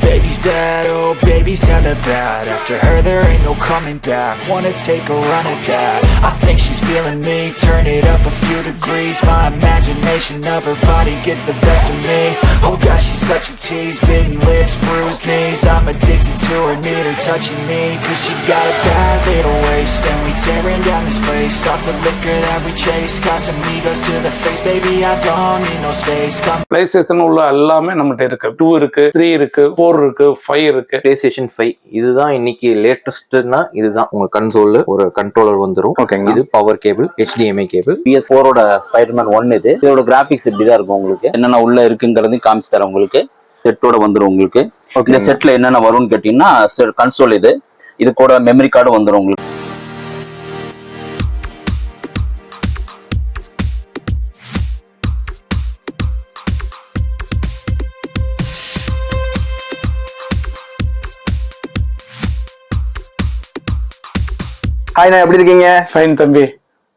Baby's bad, oh baby's hella bad After her there ain't no coming back Wanna take a run at that I think she's feeling me Turn it up a few degrees My imagination of her body gets the best of me Oh gosh, she's such a tease Bitten lips, bruised knees I'm addicted to her, need her touching me Cause she got a bad little waist And we tearing down this place Off the liquor that we chase Casamigos to the face Baby, I don't need no space Come PlayStation உள்ள எல்லாமே நம்மகிட்ட இருக்கு two இருக்கு three இருக்கு four இருக்கு five இருக்கு. Play station five இதுதான் இன்னைக்கு லேட்டஸ்ட்னா இதுதான். உங்க கன்சோல் ஒரு கண்ட்ரோலர் வந்துரும். ஓகேங்க. இது power cable HDMI cable PS ஃபோரோட ஸ்பைடர்மேன் ஒன் இது. இதோட கிராபிக்ஸ் இப்படிதான் இருக்கும் உங்களுக்கு? என்னென்ன உள்ள இருக்குங்கிறதையும் காமிச்சு தரேன் உங்களுக்கு. செட்டோட வந்துடும் உங்களுக்கு. இந்த செட்ல என்னென்ன வரும்னு கேட்டீங்கன்னா கன்சோல் இது. இது கூட மெமரி கார்டு வந்துடும் உங்களுக்கு. ஹாய்ண்ணா எப்படி இருக்கீங்க? ஃபைன் தம்பி.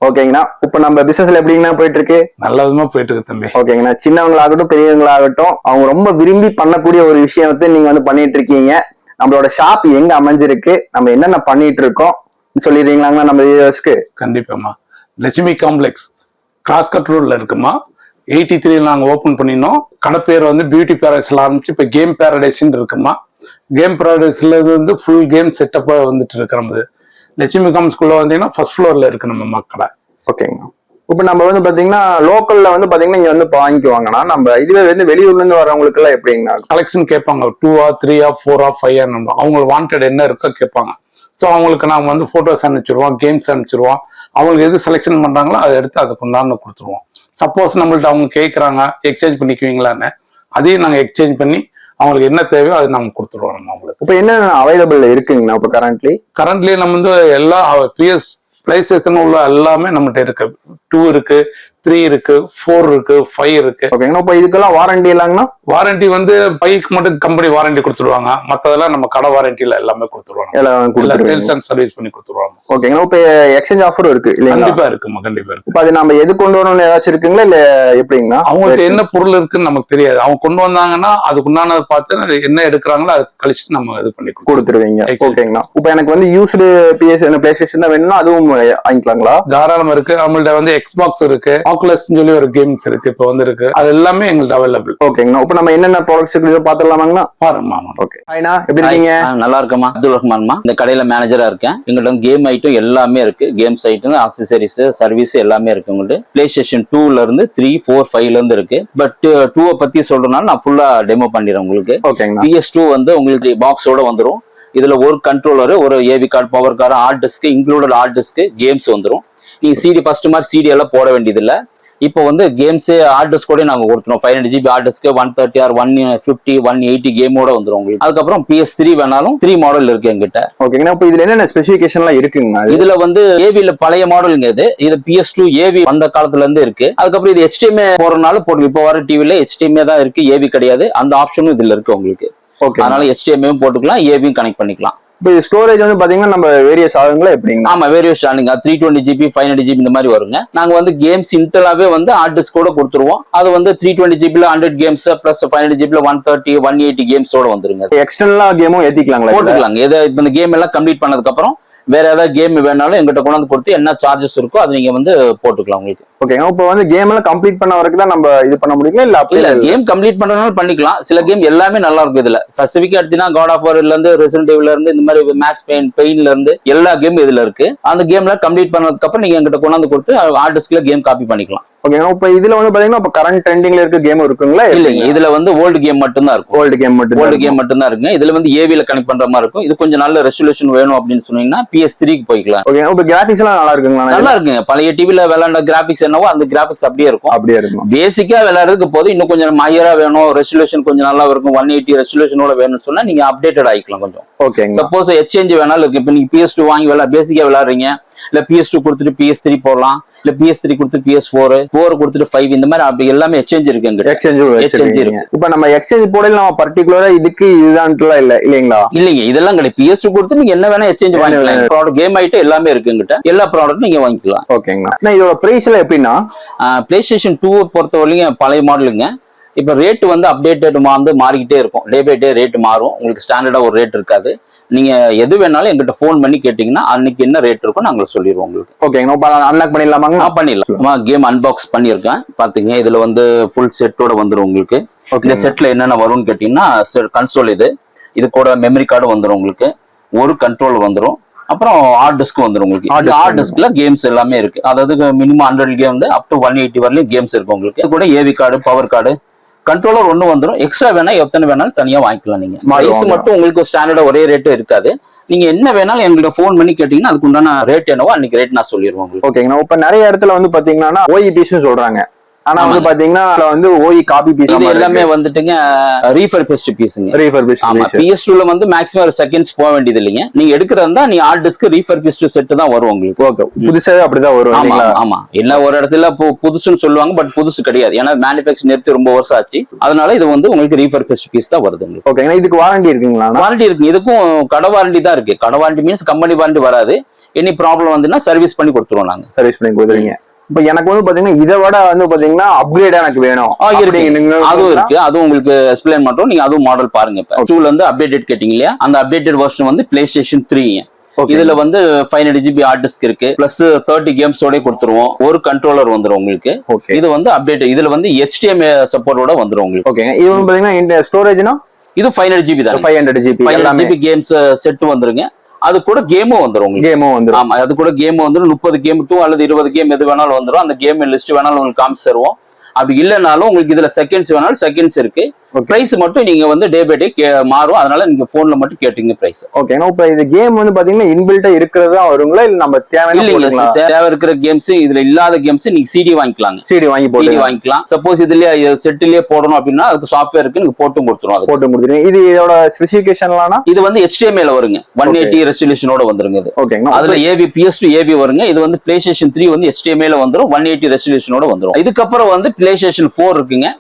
ஓகேங்கண்ணா. இப்போ நம்ம பிசினஸ்ல எப்படிங்கண்ணா போயிட்டு இருக்கு நல்ல விதமா போயிட்டு இருக்கு தம்பி. ஓகேங்கண்ணா. சின்னவங்களாகட்டும் பெரியவங்களாகட்டும் அவங்க ரொம்ப விரும்பி பண்ணக்கூடிய ஒரு விஷயத்தை நீங்க வந்து பண்ணிட்டு இருக்கீங்க. நம்மளோட ஷாப் எங்க அமைஞ்சிருக்கு? நம்ம என்னென்ன பண்ணிட்டு இருக்கோம்? சொல்லிடுறீங்களாங்கண்ணா நம்ம வியூவர்ஸ்க்கு கண்டிப்பாம்மா. லட்சுமி காம்ப்ளெக்ஸ் கிராஸ் கட் ரோட்ல இருக்குமா? எயிட்டி த்ரீல நாங்கள் ஓப்பன் பண்ணினோம். கடை பேர் வந்து பியூட்டி பேரடைஸ்ல ஆரம்பிச்சு இப்போ கேம் பேரடைஸ்ன்னு இருக்குமா? கேம் பேரடைஸ்ல வந்து ஃபுல் கேம் செட்டப்பாக வந்துட்டு இருக்கு நமது. லட்சுமி காம்ஸ்குள்ள வந்தீங்கன்னா ஃபர்ஸ்ட் ஃப்ளோர்ல இருக்கு நம்ம மக்களை ஓகேங்கண்ணா இப்போ நம்ம வந்து பாத்தீங்கன்னா லோக்கல்ல வந்து பாத்தீங்கன்னா இங்க வந்து வாங்கிக்குவாங்கண்ணா நம்ம இதுவே வந்து வெளியூர்ல இருந்து வரவங்களுக்கு எல்லாம் எப்படிங்கண்ணா கலெக்ஷன் கேட்பாங்க டூவா த்ரீயா ஃபோரா ஃபைவா அவங்க வாண்டட் என்ன இருக்கோ கேட்பாங்க. ஸோ அவங்களுக்கு நாம வந்து ஃபோட்டோஸ் அனுப்பிச்சிருவோம் கேம்ஸ் அனுப்பிச்சிருவோம் அவங்களுக்கு எது செலெக்ஷன் பண்றாங்களோ அதை எடுத்து அதுக்கு உண்டான கொடுத்துருவோம். சப்போஸ் நம்மள்ட்ட அவங்க கேட்குறாங்க எக்ஸ்சேஞ்ச் பண்ணிக்குவீங்களான்னு. அதையும் நாங்கள் எக்ஸ்சேஞ்ச் பண்ணி அவங்களுக்கு என்ன தேவையோ அதை நாங்கள் கொடுத்துருவோம் நம்ம. அவங்களுக்கு இப்போ என்னென்ன அவைலபிள் இருக்குங்கண்ணா இப்போ கரண்ட்லி கரண்ட்லி நம்ம வந்து எல்லா பிஎஸ் பிளே ஸ்டேஷன் உள்ள எல்லாமே நம்மகிட்ட இருக்கு. டூ இருக்கு. த்ரீ இருக்கு ஃபோர் இருக்கு ஃபைவ் இருக்கு. ஓகேங்கண்ணா இப்போ இதுக்கெல்லாம் வாரண்டி இல்லைங்கண்ணா? வாரண்டி வந்து பைக் மட்டும் கம்பெனி வாரண்டி கொடுத்துருவாங்க. மற்றதெல்லாம் நம்ம கடை வாரண்டியில எல்லாமே கொடுத்துருவாங்க. எல்லாம் சேல்ஸ் அண்ட் சர்வீஸ் பண்ணி கொடுத்துருவாங்க. ஓகேங்கண்ணா இப்போ எக்ஸ்சேஞ்ச் ஆஃபரும் இருக்கு கண்டிப்பா இருக்குமா கண்டிப்பா இருக்கு. இப்போ அது நம்ம எது கொண்டு வரணும்னு ஏதாச்சும் இருக்குங்களா? இல்ல எப்படிங்கண்ணா? அவங்களுக்கு என்ன பொருள் இருக்குன்னு நமக்கு தெரியாது. அவங்க கொண்டு வந்தாங்கன்னா அதுக்குண்டானதை பார்த்து என்ன எடுக்கிறாங்களோ அதை கழிச்சு நம்ம இது பண்ணி கொடுத்துருவீங்க. ஓகேங்கண்ணா இப்போ எனக்கு வந்து யூஸ்டு பிஎஸ் பிளே ஸ்டேஷன் வேணும்னா அதுவும் வாங்கிக்கலாங்களா? தாராளமா இருக்கு. நம்மள்ட்ட வந்து எக்ஸ்பாக்ஸ் இருக்கு. ஆக்குலஸ் சொல்லி ஒரு கேம்ஸ் இருக்கு இப்போ வந்து இருக்கு அது எல்லாமே எங்கள்ட்ட அவைலபிள் ஓகேங்கண்ணா இப்போ நம்ம என்னென்ன ப்ராடக்ட்ஸ் இருக்கு பார்த்துடலாமாங்கண்ணா பாருமா ஓகே ஹாய்ண்ணா எப்படி இருக்கீங்க? நல்லா இருக்கமா அப்துல் ரஹ்மான்மா. இந்த கடையில மேனேஜரா இருக்கேன். எங்கள்ட்ட கேம் ஐட்டம் எல்லாமே இருக்கு. கேம்ஸ் ஐட்டம் அக்சசரிஸ் சர்வீஸ் எல்லாமே இருக்கு உங்கள்ட்ட. பிளே ஸ்டேஷன் டூல இருந்து த்ரீ ஃபோர் ஃபைவ்ல இருந்து இருக்கு. பட் டூவை பத்தி சொல்றதுனால நான் ஃபுல்லா டெமோ பண்ணிடுறேன் உங்களுக்கு. ஓகேங்கண்ணா பிஎஸ் டூ வந்து உங்களுக்கு பாக்ஸோட வந்துடும் இதுல ஒரு கண்ட்ரோலர் ஒரு AV card power card hard disk included hard disk games வந்துடும் நீங்க சிடி ஃபர்ஸ்ட் மாதிரி சிடி எல்லாம் போட வேண்டியதில்லை. இப்போ வந்து கேம்ஸ் ஹார்ட் டிஸ்க் கூட நாங்க கொடுத்துருவோம் five hundred GB hard disk one thirty or one fifty one eighty கேமோட வந்துடும் உங்களுக்கு. அதுக்கப்புறம் பிஎஸ் த்ரீ வேணாலும் த்ரீ மாடல் இருக்கு எங்கிட்ட. ஓகேங்கண்ணா இப்போ இதுல என்னென்ன ஸ்பெசிஃபிகேஷன்லாம் இருக்குங்கண்ணா இது இதுல வந்து ஏவில பழைய மாடலுங்க இது. இது பிஎஸ் டூ ஏவி வந்த காலத்துல இருந்து இருக்கு. அதுக்கப்புறம் இது HDMI போறதுனால போட்டு இப்போ வர டிவில HDMI தான் இருக்கு. ஏவி கிடையாது. அந்த ஆப்ஷனும் இதுல இருக்கு உங்களுக்கு. ஓகே அதனால HDMI போட்டுக்கலாம். ஏவியும் கனெக்ட் பண்ணிக்கலாம். இப்போ இது ஸ்டோரேஜ் வந்து பாத்தீங்கன்னா நம்ம வேரியஸ் ஆகுங்களா எப்படிங்கண்ணா ஆமா வேரியஸ் நீங்க three twenty GB five hundred GB இந்த மாதிரி வருங்க. நாங்க வந்து கேம்ஸ் இன்டலாவே வந்து ஹார்ட் டிஸ்க் கூட கொடுத்துருவோம். அது வந்து three twenty ஜிபில hundred games plus five hundred ஜிபில one thirty one eighty கேம்ஸோட வந்துருங்க. எக்ஸ்டர்னலா கேமும் ஏத்திக்கலாங்களா? போட்டுக்கலாங்க. இப்ப இந்த கேம் எல்லாம் கம்ப்ளீட் பண்ணதுக்கு அப்புறம் வேற ஏதாவது கேம் வேணாலும் எங்கிட்ட கொண்டாந்து கொடுத்து என்ன சார்ஜஸ் இருக்கோ அது நீங்க வந்து போட்டுக்கலாம் உங்களுக்கு. ஓகேங்க இப்போ வந்து கேம் எல்லாம் கம்ப்ளீட் பண்ண வரைக்கும் தான் நம்ம இது பண்ண முடியுங்களா? இல்ல இல்ல கேம் கம்ப்ளீட் பண்றதுனால பண்ணிக்கலாம். சில கேம் எல்லாமே நல்லா இருக்கும் இதுல. ஸ்பெசிபிக்கா எடுத்தீங்கன்னா காட் ஆஃப் வார்ல இருந்து ரெசிடென்ட் எவில இருந்து இந்த மாதிரி மேட்ச் பெயின் பெயின்ல இருந்து எல்லா கேமும் இதுல இருக்கு. அந்த கேம்ல கம்ப்ளீட் பண்ணதுக்கு அப்புறம் நீங்க எங்கிட்ட கொண்டாந்து கொடுத்து ஹார்ட் டிஸ்க்ல கேம் காப்பி பண்ணிக்கலாம். ஓகேங்க இப்போ இதுல வந்து பாத்தீங்கன்னா இப்போ கரண்ட் ட்ரெண்டிங்ல இருக்க கேம் இருக்குங்களா? இல்லைங்க. இதுல வந்து ஓல்டு கேம் மட்டும் தான் இருக்கும். ஓல்டு கேம் மட்டும் ஓல்டு கேம் மட்டும் தான் இருக்குங்க. இதுல வந்து ஏவில கனெக்ட் பண்ற மாதிரி இருக்கும். இது கொஞ்சம் நல்ல ரெசல்யூஷன் வேணும் அப்படின்னு சொன்னீங்கன்னா பிஎஸ் த்ரீக்கு போய்க்கலாம். ஓகே இப்போ கிராபிக்ஸ் எல்லாம் நல்லா இருக்குங்களா? நல்லா இருக்குங்க. பழைய டிவில விளையாண்ட கிராபிக்ஸ் என்னவோ அந்த கிராபிக்ஸ் அப்படியே இருக்கும். அப்படியே இருக்கும். பேசிக்கா விளையாடுறதுக்கு போது இன்னும் கொஞ்சம் ஹையரா வேணும். ரெசல்யூஷன் கொஞ்சம் நல்லா இருக்கும். ஒன் எயிட்டி ரெசல்யூஷனோட வேணும்னு சொன்னா நீங்க அப்டேட்டட் ஆயிக்கலாம் கொஞ்சம். ஓகேங்க சப்போஸ் எக்ஸ்சேஞ்ச் வேணாலும் இருக்கு. இப்போ நீங்க பிஎஸ் டூ வாங்கி விளையா பேசிக்கா விளையாடுறீங்க. இல்ல பிஎஸ் டூ கொடுத்துட்டு பிஎஸ் த்ரீ போடலாம். இல்ல பிஎஸ் த்ரீ கொடுத்து பிஎஸ் ஃபோர் ஃபோர் கொடுத்துட்டு ஃபைவ் இந்த மாதிரி அப்படி எல்லாமே எக்ஸ்சேஞ்ச் இருக்கு எங்கிட்ட எக்ஸ்சேஞ்ச் Exchange வச்சிருக்கீங்க இப்ப நம்ம எக்ஸ்சேஞ்ச் போடல நம்ம பர்டிகுலரா இதுக்கு இதுதான்ட்டுலாம் இல்ல இல்லைங்களா? இல்லைங்க இதெல்லாம் கிடையாது. பிஎஸ் கொடுத்து நீங்க என்ன வேணா எக்ஸ்சேஞ்ச் வாங்கிக்கலாம். ப்ராடக்ட் கேம் ஆயிட்டு எல்லாமே இருக்கு எங்கிட்ட எல்லா ப்ராடக்ட்டும் நீங்க வாங்கிக்கலாம். ஓகேங்கண்ணா அண்ணா, இதோட பிரைஸ் எல்லாம் எப்படின்னா பிளே ஸ்டேஷன் டூ பொறுத்தவரைக்கும் பழைய மாடலுங்க இப்போ ரேட் வந்து அப்டேட்டட் வந்து மாறிக்கிட்டே இருக்கும். டே பை டே ரேட் மாறும். உங்களுக்கு ஸ்டாண்டர்டா ஒரு ரேட் இருக்காது. நீங்க எது வேணாலும் எங்கிட்ட ஃபோன் பண்ணி கேட்டீங்கன்னா அன்னைக்கு என்ன ரேட் இருக்கும் நாங்க சொல்லிடுவோம் உங்களுக்கு. இப்ப அன்லாக் பண்ணிடலாமாங்க ஆ பண்ணிடலாம். கேம் அன்பாக்ஸ் பண்ணியிருக்கேன். பாத்தீங்க இதுல வந்து ஃபுல் செட்டோட வந்துடும் உங்களுக்கு. இந்த செட்ல என்னென்ன வரும்னு கேட்டீங்கன்னா கன்சோல் இது. இது கூட மெமரி கார்டு வந்துடும் உங்களுக்கு. ஒரு கண்ட்ரோல் வந்துடும் அப்புறம் ஹார்ட் டிஸ்க் வந்துடும் உங்களுக்கு. Disk ஹார்ட் டிஸ்க்ல கேம்ஸ் எல்லாமே இருக்கு. அதாவது மினிமம் ஹண்ட்ரட் கேம் வந்து அப் டு ஒன் எயிட்டி வரலையும் கேம்ஸ் இருக்கு உங்களுக்கு. இது கூட AV card power card controller ஒன்று வந்துடும் எக்ஸ்ட்ரா வேணா எத்தனை வேணாலும் தனியா வாங்கிக்கலாம் நீங்க. மாறி பிரைஸ் வாங்கலாம். மட்டும் உங்களுக்கு ஸ்டாண்டர்டா ஒரே ரேட்டு இருக்காது. நீங்க என்ன வேணாலும் எங்கள்கிட்ட ஃபோன் பண்ணி கேட்டீங்கன்னா அதுக்கு உண்டான ரேட் என்னவோ அன்னைக்கு ரேட் நான் உங்களுக்கு. ஓகேங்கண்ணா இப்ப நிறைய இடத்துல வந்து பாத்தீங்கன்னா ஓஇ பீஸ் சொல்றாங்க. ஆனா வந்து. பாத்தீங்கன்னா அதுல வந்து ஓஇ காப்பி பீஸ் இது எல்லாமே வந்துட்டுங்க ரீஃபர் பெஸ்ட் பீஸுங்க ரீஃபர் பீஸ் ஆமா பிஎஸ் டூல வந்து மேக்ஸிமம் ஒரு செகண்ட்ஸ் போக வேண்டியது இல்லைங்க நீங்க எடுக்கிறதா நீ hard disk refurbished set தான் வரும் உங்களுக்கு. ஓகே புதுசாவே அப்படிதான் வரும் ஆமா ஆமா. என்ன ஒரு இடத்துல புதுசுன்னு சொல்லுவாங்க பட் புதுசு கிடையாது. ஏன்னா மேனுஃபேக்சர் நிறுத்தி ரொம்ப வருஷம் ஆச்சு. அதனால இது வந்து உங்களுக்கு ரீஃபர் பெஸ்ட் பீஸ் தான் வருது உங்களுக்கு. ஓகேங்கண்ணா இதுக்கு வாரண்டி இருக்குங்களா வாரண்டி இருக்கு. இதுக்கும் கடை வாரண்டி தான் இருக்கு. கடை வாரண்டி மீன்ஸ் கம்பெனி வாரண்டி வராது. எனி ப்ராப்ளம் வந்துன்னா சர்வீஸ் பண்ணி கொடுத்துருவோம் நாங்க. சர்வீஸ் பண்ணி கொடுத்துறீங்க இப்ப எனக்கு வந்து பாத்தீங்கன்னா இதை விட வந்து பாத்தீங்கன்னா அப்கிரேட் எனக்கு வேணும். அதுவும் இருக்கு. அதுவும் உங்களுக்கு எக்ஸ்பிளைன் பண்றோம் நீங்க அதுவும் மாடல் பாருங்க இப்ப. டூல வந்து அப்டேட்டட் கேட்டீங்க இல்லையா? அந்த அப்டேட்டட் வெர்ஷன் வந்து பிளே ஸ்டேஷன் த்ரீ. இதுல வந்து five hundred GB hard disk இருக்கு. பிளஸ் தேர்ட்டி கேம்ஸோட கொடுத்துருவோம். ஒரு கண்ட்ரோலர் வந்துரும் உங்களுக்கு. ஓகே இது வந்து அப்டேட் இதுல வந்து HDMI சப்போர்ட்டோட வந்துரும் உங்களுக்கு. ஓகேங்க இது வந்து பாத்தீங்கன்னா ஸ்டோரேஜ்னா இது ஃபைவ் ஹண்ட்ரட் ஜிபி தான். Five hundred GB five hundred GB games set வந்துருங்க. அது கூட கேமும் வந்துரும் உங்களுக்கு. கேமும் வந்துரும். ஆமா அது கூட கேம் வந்துரும். முப்பது கேம் டூ அல்லது இருபது கேம் எது வேணாலும் வந்துரும். அந்த கேம் லிஸ்ட் வேணாலும் உங்களுக்கு காமிச்சு தருவோம். அப்படி இல்லைனாலும் உங்களுக்கு இதுல செகண்ட்ஸ் வேணாலும் செகண்ட்ஸ் இருக்கு. பிரைஸ் மட்டும் நீங்க வந்து டே பை டே மாறும். அதனால நீங்க போன்ல மட்டும் கேட்டீங்க பிரைஸ் ஓகேங்க இப்ப இது கேம் வந்து பாத்தீங்கன்னா இன்பில்ட்டா இருக்கிறதா வருங்களா? இல்ல நம்ம தேவையான தேவை இருக்கிற கேம்ஸ் இதுல இல்லாத கேம்ஸ் நீங்க சிடி வாங்கிக்கலாங்க. சிடி வாங்கி சிடி போட்டு வாங்கிக்கலாம். சப்போஸ் இதுலயே செட்டிலேயே போடணும் அப்படின்னா அதுக்கு சாஃப்ட்வேர் இருக்கு நீங்க போட்டும் கொடுத்துரும் அதுக்கு. போட்டு கொடுத்துருங்க இது இதோட ஸ்பெசிபிகேஷன்லாம்னா இது வந்து HDMI ல வருங்க. ஒன் எயிட்டி ரெசல்யூஷனோட வந்துருங்க இது. ஓகேங்க அதுல ஏவி பிஎஸ் டு ஏவி வருங்க. இது வந்து பிளே ஸ்டேஷன் த்ரீ வந்து HDMI ல வந்துரும். ஒன் எயிட்டி ரெசல்யூஷனோட வந்துரும். இதுக்கப்புறம் வந்து பிளே ஸ்டேஷன் ஃபோர் இருக்குங்க.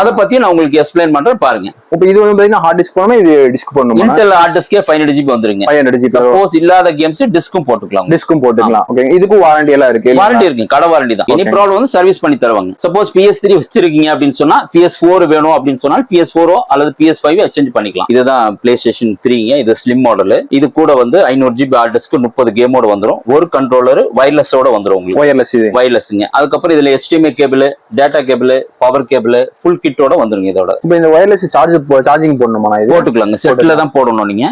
அதை பத்தி நான் உங்களுக்கு எக்ஸ்பிளைன் பண்றேன் பாருங்க. இப்ப இது வந்து பாத்தீங்கன்னா ஹார்ட் டிஸ்க் போனோமா? இது டிஸ்க் போடணுமா? இன்டெல் ஹார்ட் டிஸ்கே ஃபைவ் ஹண்ட்ரட் ஜிபி வந்துருங்க. ஃபைவ் ஹண்ட்ரட் ஜிபி சப்போஸ் இல்லாத கேம்ஸ் டிஸ்க்கும் போட்டுக்கலாம் டிஸ்க்கும் போட்டுக்கலாம். ஓகே இதுக்கும் வாரண்டி எல்லாம் இருக்கு. வாரண்டி இருக்கு கடை வாரண்டி தான். எனி. ப்ராப்ளம் வந்து சர்வீஸ் பண்ணி தருவாங்க. சப்போஸ் பிஎஸ் த்ரீ வச்சிருக்கீங்க அப்படின்னு சொன்னா பிஎஸ் ஃபோர் வேணும் அப்படின்னு சொன்னா பிஎஸ் ஃபோரோ அல்லது பிஎஸ் ஃபைவ் எக்ஸ்சேஞ்ச் பண்ணிக்கலாம். இதுதான் பிளே ஸ்டேஷன் த்ரீங்க இது ஸ்லிம் மாடல் இது கூட வந்து ஐநூறு ஜிபி ஹார்ட் டிஸ்க் முப்பது கேமோட வந்துரும். ஒரு கண்ட்ரோலர் வயர்லெஸோட வந்துரும் உங்களுக்கு. ஒயர்லெஸ் இது. வயர்லெஸ்ங்க அதுக்கப்புறம் இதுல HDMI cable data cable power cable full கிட்டோட வந்துருங்க இதோட. இப்ப இந்த ஒயர்லெஸ் சார்ஜ் சார்ஜிங் போடணுமா இது? போட்டுக்கலாங்க செட்ல தான் போடணும் நீங்க.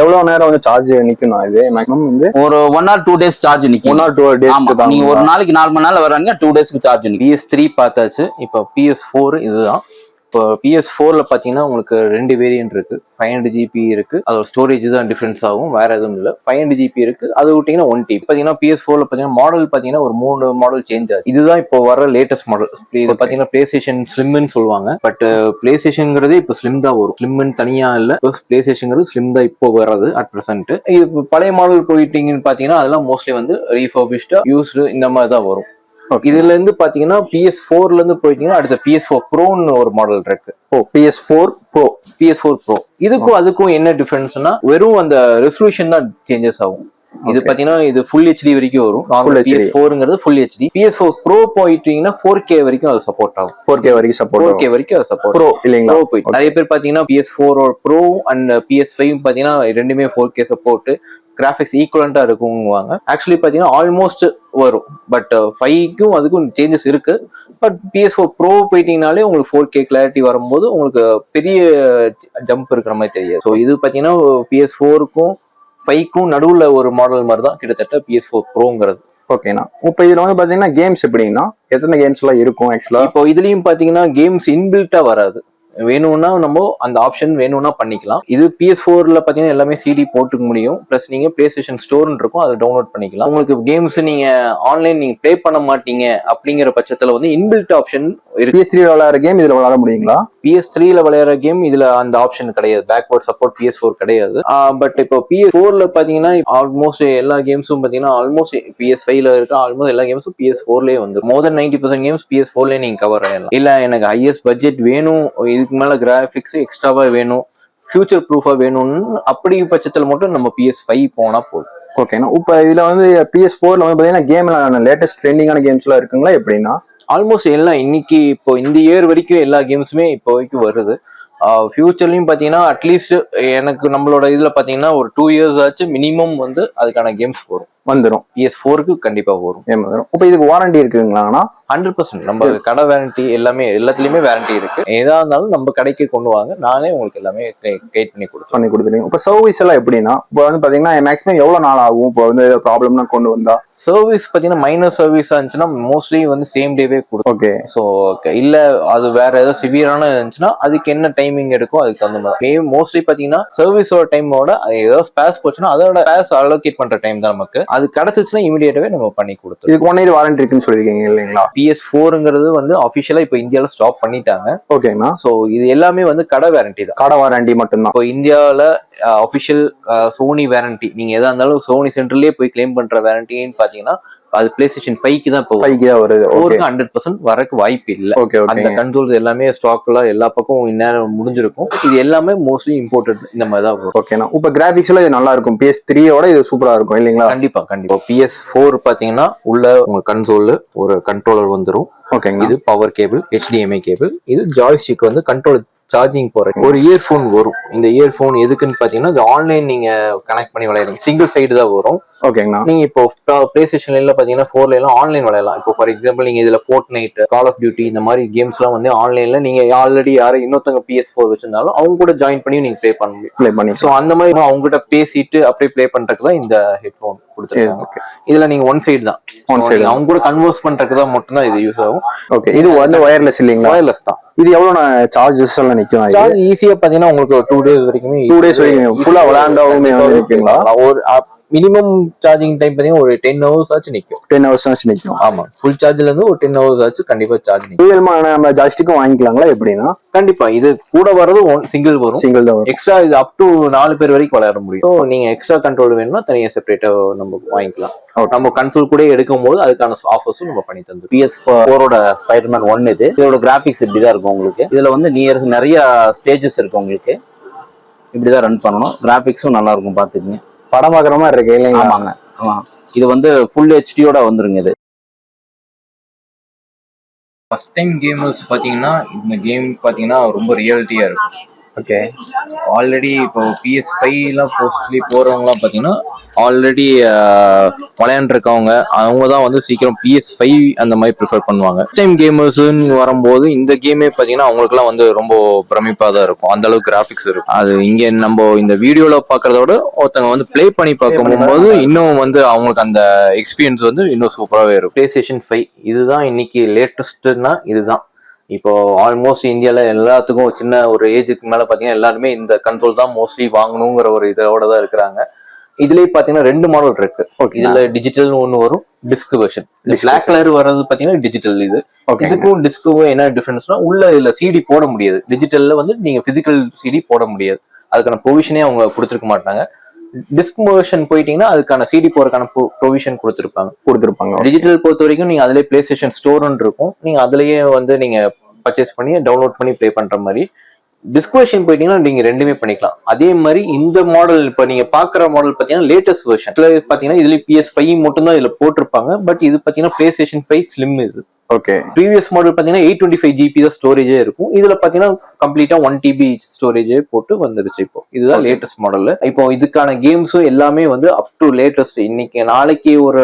எவ்வளவு நேரம் வந்து சார்ஜ் நிக்கணும் இது? மேக்ஸிமம் வந்து ஒரு one or two days charge one நிக்கும் ஆர் டூ டேஸ்க்கு நீங்க ஒரு நாளைக்கு நாலு மணி நேரம் வராங்க டூ டேஸ்க்கு சார்ஜ் நிக்கும் பிஎஸ் த்ரீ பார்த்தாச்சு இப்போ பிஎஸ் ஃபோர் இதுதான். இப்போ பிஎஸ் ஃபோர்ல பார்த்தீங்கன்னா உங்களுக்கு ரெண்டு வேரியன்ட் இருக்கு. ஃபைவ் ஹண்ட்ரட் ஜிபி இருக்கு. அதோட ஸ்டோரேஜ் தான் டிஃபரன்ஸ் ஆகும். வேற எதுவும் இல்லை. ஃபைவ் ஹண்ட்ரட் ஜிபி இருக்கு. அது விட்டீங்கன்னா ஒன் டிபி பார்த்தீங்கன்னா பிஎஸ் ஃபோர்ல பார்த்தீங்கன்னா மாடல் பார்த்தீங்கன்னா ஒரு மூணு மாடல் சேஞ்ச் ஆகுது இதுதான் இப்போ வர லேட்டஸ்ட் மாடல் இது பார்த்தீங்கன்னா பிளே ஸ்டேஷன் ஸ்லிம்னு சொல்லுவாங்க. பட் பிளே ஸ்டேஷன்ங்கிறது இப்போ ஸ்லிம் தான் வரும். ஸ்லிம்னு தனியா இல்லை. பிளே ஸ்டேஷன்ங்கிறது ஸ்லிம் தான் இப்போ வர்றது அட் ப்ரெசென்ட் இது இப்போ பழைய மாடல் போயிட்டீங்கன்னு பார்த்தீங்கன்னா அதெல்லாம் மோஸ்ட்லி வந்து ரீஃபர்பிஷ்டா யூஸ்டு இந்த மாதிரி தான் வரும். இதுல இருந்து பாத்தீங்கன்னா பிஎஸ் ஃபோர்ல இருந்து போயிட்டீங்கன்னா அடுத்த பிஎஸ் ஃபோர் ப்ரோன்னு ஒரு மாடல் இருக்கு. ஓ PS four pro PS four pro இதுக்கும் அதுக்கும் என்ன டிஃபரன்ஸ்னா வெறும் அந்த ரெசல்யூஷன் தான் சேஞ்சஸ் ஆகும். இது. பாத்தீங்கன்னா இது ஃபுல் ஹெச்டி வரைக்கும் வரும். Normal. PS ஃபோருங்கிறது full HD PS four pro போயிட்டீங்கன்னா ஃபோர் கே வரைக்கும் அது சப்போர்ட் ஆகும். ஃபோர் கே வரைக்கும் ஃபோர் சப்போர்ட் கே வரைக்கும் அது சப்போர்ட் ப்ரோ இல்லைங்களா? ப்ரோ போயிட்டு. நிறைய பேர் பாத்தீங்கன்னா PS four pro and PS five பாத்தீங்கன்னா ரெண்டுமே ஃபோர் கே சப்போர்ட் கிராஃபிக்ஸ் ஈக்குவலண்டா இருக்குங்குவாங்க. ஆக்சுவலி பாத்தீங்கன்னா ஆல்மோஸ்ட் வரும். பட் ஃபைவ்க்கும் அதுக்கும் சேஞ்சஸ் இருக்கு. பட் பிஎஸ் ஃபோர் ப்ரோ போயிட்டீங்கனாலே உங்களுக்கு ஃபோர் கே கிளாரிட்டி வரும்போது உங்களுக்கு பெரிய ஜம்ப் இருக்கிற மாதிரி தெரியாது. ஸோ இது பாத்தீங்கன்னா பிஎஸ் ஃபோருக்கும் ஃபைவ்க்கும் நடுவுல ஒரு மாடல் மாதிரி தான் கிட்டத்தட்ட பிஎஸ் ஃபோர் ப்ரோங்கிறது ஓகேண்ணா இப்போ இதுல வந்து பாத்தீங்கன்னா கேம்ஸ் எப்படின்னா எத்தனை கேம்ஸ் எல்லாம் இருக்கும் ஆக்சுவலா இப்போ இதுலயும் பாத்தீங்கன்னா கேம்ஸ் இன்பில்ட்டா வராது. வேணும்னா நம்ம அந்த ஆப்ஷன் வேணும்னா பண்ணிக்கலாம். இது பிஎஸ் ஃபோர்ல பாத்தீங்கன்னா எல்லாமே சிடி போட்டுக்க முடியும். ப்ளஸ் நீங்க பிளே ஸ்டேஷன் ஸ்டோர்னு இருக்கும் அதை டவுன்லோட் பண்ணிக்கலாம். உங்களுக்கு கேம்ஸ் நீங்க ஆன்லைன் நீங்க ப்ளே பண்ண மாட்டீங்க அப்படிங்கிற பட்சத்துல வந்து இன்பில்ட் ஆப்ஷன் பிஎஸ் த்ரீ விளையாடுற கேம் இதுல விளையாட முடியுங்களா? பிஎஸ் த்ரீல விளையாடுற கேம் இதுல அந்த ஆப்ஷன் கிடையாது. பேக்வர்ட் சப்போர்ட் பிஎஸ் ஃபோர் கிடையாது. பட் இப்போ பிஎஸ் ஃபோர்ல பாத்தீங்கன்னா ஆல்மோஸ்ட் எல்லா கேம்ஸும் பாத்தீங்கன்னா ஆல்மோஸ்ட் பிஎஸ் ஃபைவ்ல இருக்க ஆல்மோஸ்ட் எல்லா கேம்ஸும் பிஎஸ் ஃபோர்லயே வந்து more than ninety percent games PS ஃபோர்லயே நீங்க கவர் ஆயிடலாம் இல்ல எனக்கு ஹையஸ்ட் பட்ஜெட் வேணும். இதுக்கு மேல கிராஃபிக்ஸ் எக்ஸ்ட்ராவா வேணும் ஃபியூச்சர் ப்ரூஃபா வேணும்னு அப்படி பட்சத்துல மட்டும் நம்ம பிஎஸ் ஃபைவ் போனா போதும். ஓகேண்ணா இப்போ இதுல வந்து பிஎஸ் ஃபோர்ல வந்து பாத்தீங்கன்னா கேம்ல லேட்டஸ்ட் ட்ரெண்டிங்கான கேம்ஸ் எல்லாம் இருக்குங்களா? எப்படின்னா? ஆல்மோஸ்ட் எல்லாம் இன்னைக்கு இப்போ இந்த இயர் வரைக்கும் எல்லா கேம்ஸுமே இப்போ வரைக்கும் வருது. ஃபியூச்சர்லயும் பாத்தீங்கன்னா அட்லீஸ்ட் எனக்கு நம்மளோட இதுல பாத்தீங்கன்னா ஒரு டூ இயர்ஸ் ஆச்சு மினிமம் வந்து அதுக்கான கேம்ஸ் வரும். வந்துடும் பிஎஸ் ஃபோருக்கு கண்டிப்பா வரும். வந்துடும் இப்போ இதுக்கு வாரண்டி இருக்குங்களாண்ணா ஹண்ட்ரட் பர்சன்ட் நம்ம கடை வாரண்டி எல்லாமே எல்லாத்துலயுமே வாரண்டி இருக்கு. ஏதா இருந்தாலும் நம்ம கடைக்கு கொண்டு வாங்க. நானே உங்களுக்கு எல்லாமே கைட் பண்ணி கொடுத்துருவேன் பண்ணி கொடுத்துருங்க இப்போ சர்வீஸ் எல்லாம் எப்படின்னா இப்போ வந்து பாத்தீங்கன்னா மேக்ஸிமம் எவ்வளவு நாள் ஆகும்? இப்போ வந்து ப்ராப்ளம்னா கொண்டு வந்தா? சர்வீஸ் பாத்தீங்கன்னா மைனர் சர்வீஸ் இருந்துச்சுன்னா மோஸ்ட்லி வந்து சேம் டேவே கொடுக்கும் ஓகே ஸோ இல்ல அது வேற ஏதாவது சிவியரான இருந்துச்சுன்னா அதுக்கு என்ன டைமிங் எடுக்கும் அதுக்கு தகுந்த மாதிரி. மோஸ்ட்லி பாத்தீங்கன்னா சர்வீஸோட டைமோட ஏதாவது ஸ்பேஸ் போச்சுன்னா அதோட ஸ்பேஸ் அலோகேட் பண்ற டைம் தான் நமக்கு. அது கிடைச்சிச்சுன்னா இமீடியட்டாவே நம்ம பண்ணி கொடுத்துருவோம் இதுக்கு ஒன் இயர் வாரண்டி இருக்குன்னு சொல்லியிருக்கீங்க இல்லைங்களா? பிஎஸ் ஃபோருங்கிறது வந்து அஃபிஷியலா இப்போ இந்தியாவில் ஸ்டாப் பண்ணிட்டாங்க. ஓகேங்கண்ணா. ஸோ இது எல்லாமே வந்து கடை வாரண்டி தான். கடை வாரண்டி மட்டும்தான். இப்போ இந்தியாவில் அஃபிஷியல் சோனி வாரண்டி நீங்க எதா இருந்தாலும் சோனி சென்டர்லயே போய் கிளைம் பண்ற வாரண்டின்னு பாத்தீங்கன்னா அது பிளே ஸ்டேஷன் ஃபைவ்க்கு தான் இப்போ ஃபைவ் தான் வருது. ஃபோருக்கு ஹண்ட்ரட் பர்சன்ட் வரக்கு வாய்ப்பு இல்லை. ஓகே அந்த கண்ட்ரோல்ஸ் எல்லாமே ஸ்டாக்ல எல்லா பக்கம் இந்நேரம் முடிஞ்சிருக்கும். இது எல்லாமே மோஸ்ட்லி இம்போர்ட்டட் இந்த மாதிரி தான் வரும். ஓகேண்ணா இப்போ கிராஃபிக்ஸ் எல்லாம் இது நல்லா இருக்கும். பிஎஸ் த்ரீயோட இது சூப்பரா இருக்கும் இல்லைங்களா? கண்டிப்பா கண்டிப்பா. பிஎஸ் ஃபோர் பாத்தீங்கன்னா உள்ள உங்க கன்சோல் ஒரு கண்ட்ரோலர் வந்துரும். ஓகேங்கண்ணா இது பவர் கேபிள் HDMI கேபிள் இது ஜாய்ஸ்டிக் வந்து கண்ட்ரோல் சார்ஜிங் போற ஒரு இயர்ஃபோன் வரும். இந்த இயர்ஃபோன் எதுக்குன்னு பாத்தீங்கன்னா இது ஆன்லைன் நீங்க கனெக்ட் பண்ணி விளையாடுங்க. சிங்கிள் சைடு தான் வரும். ஓகேங்கண்ணா நீங்க இப்போ பிளே ஸ்டேஷன்ல எல்லாம் பாத்தீங்கன்னா ஃபோர்ல எல்லாம் ஆன்லைன் விளையாடலாம். இப்போ ஃபார் எக்ஸாம்பிள் நீங்க இதுல Fortnite call of duty இந்த மாதிரி கேம்ஸ் எல்லாம் வந்து ஆன்லைன்ல நீங்க ஆல்ரெடி யாரும் இன்னொருத்தவங்க பிஎஸ் ஃபோர் வச்சிருந்தாலும் அவங்க கூட ஜாயின் பண்ணி நீங்க ப்ளே பண்ண முடியும். ப்ளே பண்ணி ஸோ அந்த மாதிரி அவங்க கிட்ட பேசிட்டு அப்படியே ப்ளே பண்றதுக்கு தான் இந்த ஹெட்ஃபோன் கொடுத்துருக்காங்க. இதுல நீங்க ஒன் சைடு தான். Side நீங்க அவங்க கூட கன்வர்ஸ் பண்றதுக்கு தான் மட்டும் தான் இது யூஸ் ஆகும். ஓகே இது வந்து ஒயர்லெஸ் இல்லைங்களா? வயர்லெஸ் தான். இது எவ்வளவு சார்ஜஸ் எல்லாம் நிக்கும் இது சார்ஜ் ஈஸியா பாத்தீங்கன்னா உங்களுக்கு டூ டேஸ் வரைக்குமே Two days வரைக்கும் ஆ விளையாண்டாவுமே வந்து நிக்குங்களா? ஒரு மினிமம் சார்ஜிங் டைம் பாத்தீங்கன்னா ஒரு டென் ஹவர்ஸ் ஆச்சு நிக்கும். டென் ஹவர்ஸ் ஆச்சு நிக்கும். ஆமா ஃபுல் சார்ஜ்ல இருந்து ஒரு டென் ஹவர்ஸ் ஆச்சு கண்டிப்பா சார்ஜ் டூஎல் நம்ம ஜாஸ்டிக்கும் வாங்கிக்கலாங்களா எப்படின்னா? கண்டிப்பா இது கூட வர்றது ஒன் சிங்கிள் வரும். சிங்கிள் தான் எக்ஸ்ட்ரா இது அப் டு நாலு பேர் வரைக்கும் விளையாட முடியும். So, நீங்க எக்ஸ்ட்ரா கண்ட்ரோல் வேணும்னா தனியா செப்பரேட்டா நம்ம வாங்கிக்கலாம். நம்ம கன்சோல் கூட எடுக்கும் போது அதுக்கான ஆஃபர்ஸும் நம்ம பண்ணி தந்துருவோம். பிஎஸ் ஃபோரோட ஸ்பைடர்மேன் ஒன் இது. இதோட கிராபிக்ஸ் இப்படி தான் இருக்கும் உங்களுக்கு. இதுல வந்து நியர் நிறைய ஸ்டேஜஸ் இருக்கு உங்களுக்கு. இப்படி தான் ரன் பண்ணணும் கிராபிக்ஸும் நல்லா இருக்கும் பாத்துக்கங்க படம் பாக்குற மாதிரி இருக்கு ஆமாங்க ஆமா. இது வந்து ஃபுல் ஹெச்டியோட வந்துருங்க இது. ஃபர்ஸ்ட் டைம் கேமர்ஸ் பாத்தீங்கன்னா இந்த கேம் பாத்தீங்கன்னா ரொம்ப ரியாலிட்டியா இருக்கும். ஓகே ஆல்ரெடி இப்போ பிஎஸ் ஃபைவ்லாம் போஸ்ட்லி போறவங்கலாம் பாத்தீங்கன்னா ஆல்ரெடி விளையாண்டுருக்கவங்க அவங்க தான் வந்து சீக்கிரம் பிஎஸ் ஃபைவ் அந்த மாதிரி ப்ரிஃபர் பண்ணுவாங்க. டைம் கேமர்ஸ்னு வரும்போது இந்த கேமே பார்த்தீங்கன்னா அவங்களுக்குலாம் வந்து ரொம்ப பிரமிப்பாக தான் இருக்கும். அந்த அளவுக்கு கிராஃபிக்ஸ் இருக்கும். அது இங்கே நம்ம இந்த வீடியோவில் பார்க்கறத விட ஒருத்தவங்க வந்து ப்ளே பண்ணி பார்க்கும்போது இன்னும் வந்து அவங்களுக்கு அந்த எக்ஸ்பீரியன்ஸ் வந்து இன்னும் சூப்பராகவே இருக்கும். ப்ளே ஸ்டேஷன் ஃபைவ் இதுதான் இன்னைக்கு லேட்டஸ்ட்னா இதுதான். இப்போ ஆல்மோஸ்ட் இந்தியால எல்லாத்துக்கும் சின்ன ஒரு ஏஜுக்கு மேல பாத்தீங்கன்னா எல்லாருமே இந்த கண்ட்ரோல் தான் மோஸ்ட்லி வாங்கணுங்கிற ஒரு இதோட தான் இருக்கிறாங்க. இதுலயே பாத்தீங்கன்னா ரெண்டு மாடல் இருக்கு. இதுல டிஜிட்டல்னு ஒண்ணு வரும் டிஸ்க் வெர்ஷன் பிளாக் கலர் வர்றது பாத்தீங்கன்னா டிஜிட்டல் இது. இதுக்கும் டிஸ்க்கும் என்ன டிஃபரன்ஸ்னா உள்ள இதுல சிடி போட முடியாது. டிஜிட்டல்ல வந்து நீங்க பிசிக்கல் சிடி போட முடியாது. அதுக்கான ப்ரொவிஷனே அவங்க கொடுத்துருக்க மாட்டாங்க. டிஸ்க் வெர்ஷன் போயிட்டீங்கன்னா அதுக்கான சிடி போறதுக்கான ப்ரொவிஷன் கொடுத்துருப்பாங்க. கொடுத்துருப்பாங்க. டிஜிட்டல் பொறுத்த வரைக்கும் நீங்க அதுலயே பிளே ஸ்டேஷன் ஸ்டோர்னு இருக்கும். நீங்க அதுலயே வந்து நீங்க பர்ச்சேஸ் பண்ணி டவுன்லோட் பண்ணி ப்ளே பண்ற மாதிரி. டிஸ்கவர்ஷன் போயிட்டீங்கன்னா நீங்க ரெண்டுமே பண்ணிக்கலாம். அதே மாதிரி இந்த மாடல் இப்ப நீங்க பாக்குற மாடல் பாத்தீங்கன்னா லேட்டஸ்ட் வெர்ஷன் பாத்தீங்கன்னா இதுல பிஎஸ் ஃபைவ் மட்டும் தான் இதுல போட்டிருப்பாங்க. பட் இது பாத்தீங்கன்னா பிளே ஸ்டேஷன் ஃபைவ் ஸ்லிம் இது. ஓகே ப்ரீவியஸ் மாடல் பாத்தீங்கன்னா எயிட் டுவெண்ட்டி ஃபைவ் ஜிபி தான் ஸ்டோரேஜே இருக்கும். இதுல பாத்தீங்கன்னா கம்ப்ளீட்டா ஒன் டிபி ஸ்டோரேஜே போட்டு வந்துருச்சு இப்போ. இதுதான் லேட்டஸ்ட் மாடல் இப்போ இதுக்கான கேம்ஸும் எல்லாமே வந்து அப் டு லேட்டஸ்ட் இன்னைக்கு நாளைக்கு ஒரு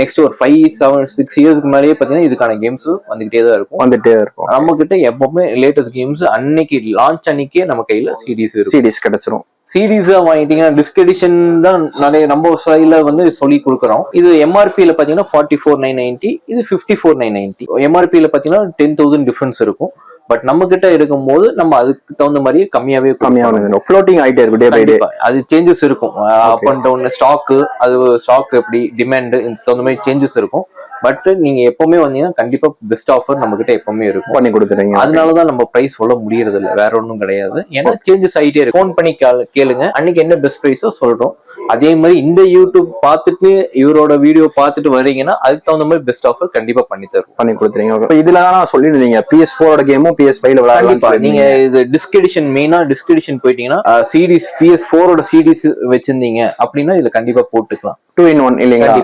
நெக்ஸ்ட் ஒரு ஃபைவ் செவன் சிக்ஸ் இயர்ஸ்க்கு மேலேயே பாத்தீங்கன்னா இதுக்கான கேம்ஸ் வந்துகிட்டே தான் இருக்கும். வந்துட்டே இருக்கும். நம்ம கிட்ட எப்பவுமே லேட்டஸ்ட் கேம்ஸ் அன்னைக்கு லான்ச் அன்னைக்கே நம்ம கையில சிடிஸ் சிடிஸ் கிடைச்சிரும். சிடிஸா வாங்கிட்டீங்கன்னா டிஸ்க் எடிஷன் தான் நிறைய நம்ம சைட்ல வந்து சொல்லி கொடுக்குறோம். இது எம்ஆர்பியில பாத்தீங்கன்னா ஃபார்ட்டி ஃபோர் நைன் நைன்டி இது ஃபிஃப்டி ஃபோர் நைன் நைன்டி எம்ஆர்பியில பாத்தீங்கன்னா டென் தௌசண்ட் டிஃபரன்ஸ் இருக்கும். பட் நம்ம கிட்ட எடுக்கும்போது நம்ம அதுக்கு தகுந்த மாதிரியே கம்மியாவே கம்மியாக ஃப்ளோட்டிங் ஆயிட்டே இருக்கு டே பை டே கண்டிப்பா. அது சேஞ்சஸ் இருக்கும். அப் அண்ட் டவுன் ஸ்டாக்கு அது ஸ்டாக் எப்படி டிமாண்ட் இந்த தகுந்த மாதிரி சேஞ்சஸ் இருக்கும். பட் நீங்க எப்பவுமே வந்தீங்கன்னா கண்டிப்பா பெஸ்ட் ஆஃபர் நம்ம கிட்ட எப்பவுமே இருக்கும். பண்ணி கொடுத்துறீங்க அதனாலதான் நம்ம பிரைஸ் சொல்ல முடியறது இல்ல வேற ஒண்ணும் கிடையாது. ஏன்னா சேஞ்சஸ் ஆயிட்டே இருக்கு ஃபோன் பண்ணி கேளு- கேளுங்க. அன்னைக்கு என்ன பெஸ்ட் பிரைஸோ சொல்றோம். அதே மாதிரி இந்த யூடியூப் பார்த்துட்டு இவரோட வீடியோ பார்த்துட்டு வரீங்கன்னா அதுக்கு தகுந்த மாதிரி பெஸ்ட் ஆஃபர் கண்டிப்பா பண்ணி தருவோம். பண்ணி கொடுத்துறீங்க. இப்போ இதுல தான் சொல்லிருந்தீங்க பிஎஸ் ஃபோரோட கேமும் பிஎஸ் ஃபைவ்ல விளையாடலாம் நீங்க இது டிஸ்கிரிப்ஷன் மெயினா டிஸ்கிரிப்ஷன் போயிட்டீங்கன்னா சிடிஸ் பிஎஸ் போரோட சிடிஸ் வச்சிருந்தீங்க அப்படின்னா இதுல கண்டிப்பா போட்டுக்கலாம். டூ இன் ஒன் இல்லைங்களா?